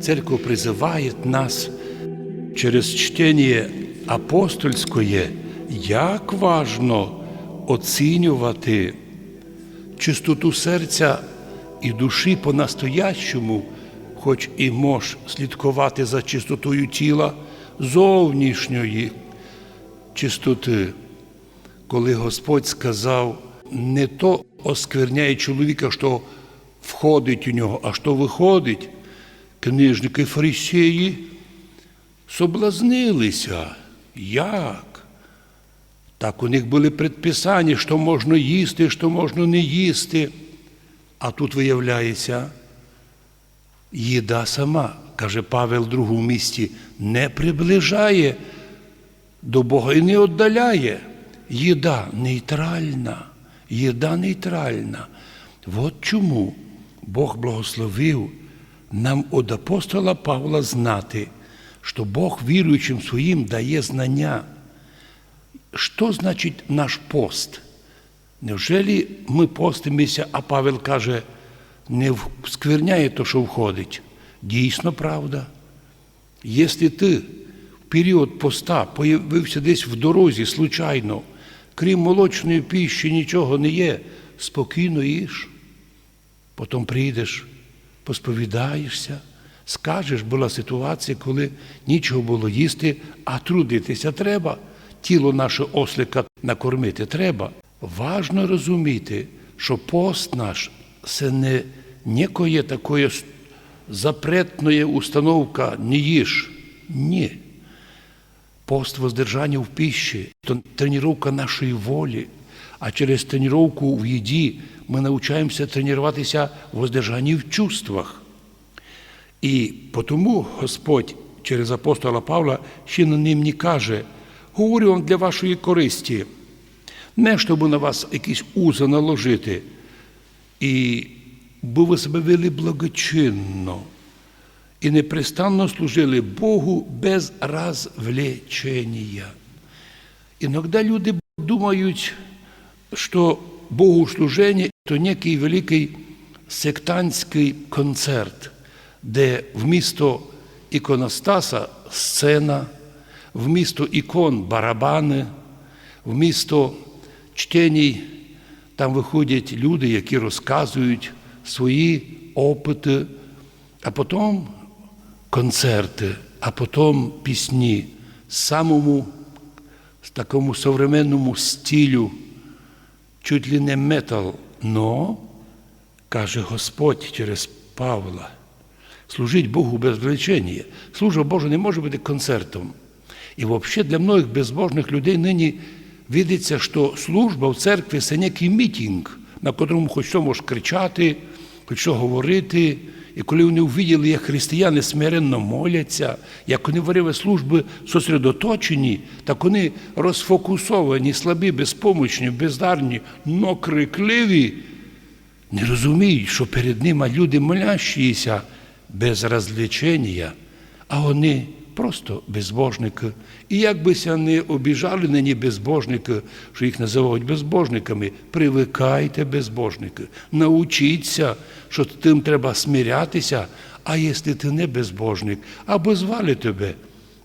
Церковь призывает нас через чтение апостольське, як важно оцінювати чистоту серця і душі по-настоящому, хоч і мож слідкувати за чистотою тіла зовнішньої чистоти. Коли Господь сказав, не то оскверняє чоловіка, що входить у нього, а що виходить, книжники фарисеї соблазнилися. Як? Так у них були предписання, що можна їсти, що можна не їсти. А тут виявляється, їда сама, каже Павел другому місті, не приближає до Бога і не віддаляє. Їда нейтральна, їда нейтральна. От чому Бог благословив нам від апостола Павла знати, що Бог віруючим своїм дає знання. Що значить наш пост? Невжели ми постимося, а Павел каже, не скверняє то, що входить? Дійсно правда. Якщо ти в період поста появився десь в дорозі случайно, крім молочної пищі нічого не є, спокійно їж. Потім прийдеш, посповідаєшся, скажеш, була ситуація, коли нічого було їсти, а трудитися треба. Тіло наше ослика накормити треба. Важно розуміти, що пост наш це не некоє такое запретная установка не їж. Ні. Пост воздержання в пищі – то тренування нашої волі, а через тренування в їді ми навчаємося тренуватися в воздержанні в чувствах. І тому Господь через апостола Павла ще на ним каже, говорю вам для вашої користі, не щоб на вас якісь узи наложити, і би ви себе вели благочинно і непрестанно служили Богу без розвлечення. Іноді люди думають, що богослуження – то некий великий сектантський концерт, де вмісто іконостаса сцена, вмісто ікон барабани, вмісто чтеній там виходять люди, які розказують свої опити, а потім концерти, а потім пісні самому такому современному стилю, чуть ли не метал, но, каже Господь через Павла, служить Богу без влечення. Служба Божа не може бути концертом. І взагалі для многих безбожних людей нині видиться, що служба в церкві це некий мітінг, на котрому хоч що можеш кричати, хоч що говорити. І коли вони увиділи, як християни смиренно моляться, як вони варили служби сосредоточені, так вони розфокусовані, слабі, безпомочні, бездарні, но крикливі, не розуміють, що перед ними люди молящіся без розлічення, а вони просто безбожники. І як бися не обіжали нині безбожники, що їх називають безбожниками, привикайте, безбожники, научіться, що тим треба смирятися, а якщо ти не безбожник, або звали тебе,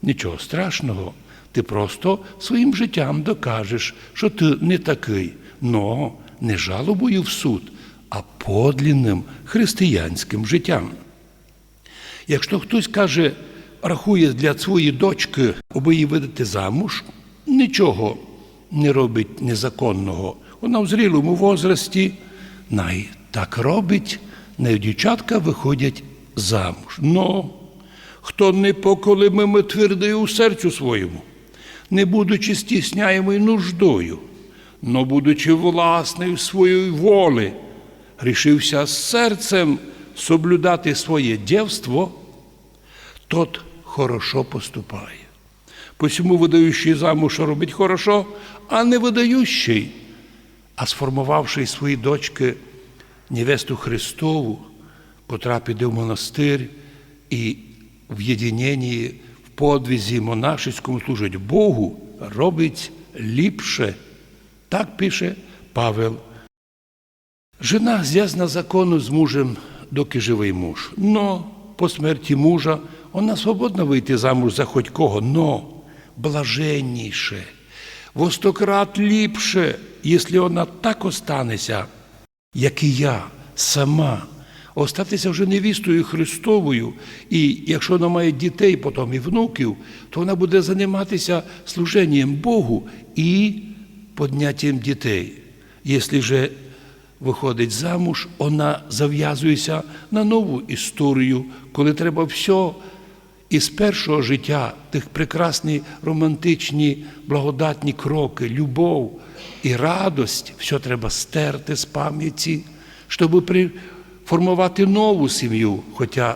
нічого страшного, ти просто своїм життям докажеш, що ти не такий, но не жалобою в суд, а подлінним християнським життям. Якщо хтось каже, рахує для своєї дочки, аби видати замуж, нічого не робить незаконного. Вона в зрілому возрасті, най так робить, най дівчатка виходять замуж. Но хто не поколимими твердий у серцю своєму, не будучи стісняємою нуждою, но будучи власною своєї волі, рішився серцем соблюдати своє дівство, тот хорошо поступає. Посему видаючий замуж робить хорошо, а не видаючий, а сформувавши свої дочки невесту Христову, котра в монастир і в єдиненні, в подвізі монашеському служить Богу, робить ліпше. Так пише Павел. Жена зв'язана закону з мужем, доки живий муж. Но по смерті мужа, вона свободна вийти замуж за хоть кого, но блаженніше, во стократ ліпше, якщо вона так останеться, як і я сама, остатися вже невістою Христовою, і якщо вона має дітей, потім і внуків, то вона буде займатися служенням Богу і подняттям дітей. Якщо же виходить замуж, вона зав'язується на нову історію, коли треба все із першого життя, тих прекрасні романтичні, благодатні кроки, любов і радость, все треба стерти з пам'яті, щоб формувати нову сім'ю, хоча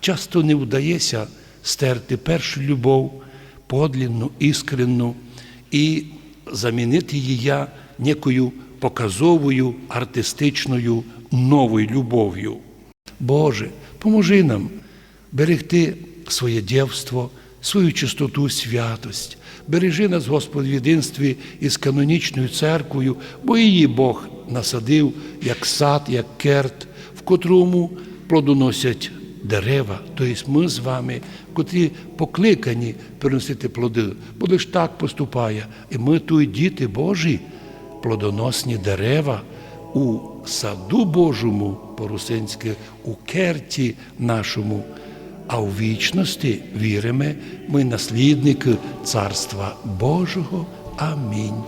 часто не вдається стерти першу любов, подлінну, іскренну, і замінити її некою показовою, артистичною новою любов'ю. Боже, поможи нам берегти своє дівство, свою чистоту, святость. Бережи нас, Господь, в єдинстві із канонічною церквою, бо її Бог насадив як сад, як керт, в котрому плодоносять дерева, тобто ми з вами, котрі покликані приносити плоди, бо лиш так поступає. І ми тут, діти Божі, плодоносні дерева у саду Божому по-русинськи, у керті нашому. А у вічності віримо, ми наслідники Царства Божого. Амінь.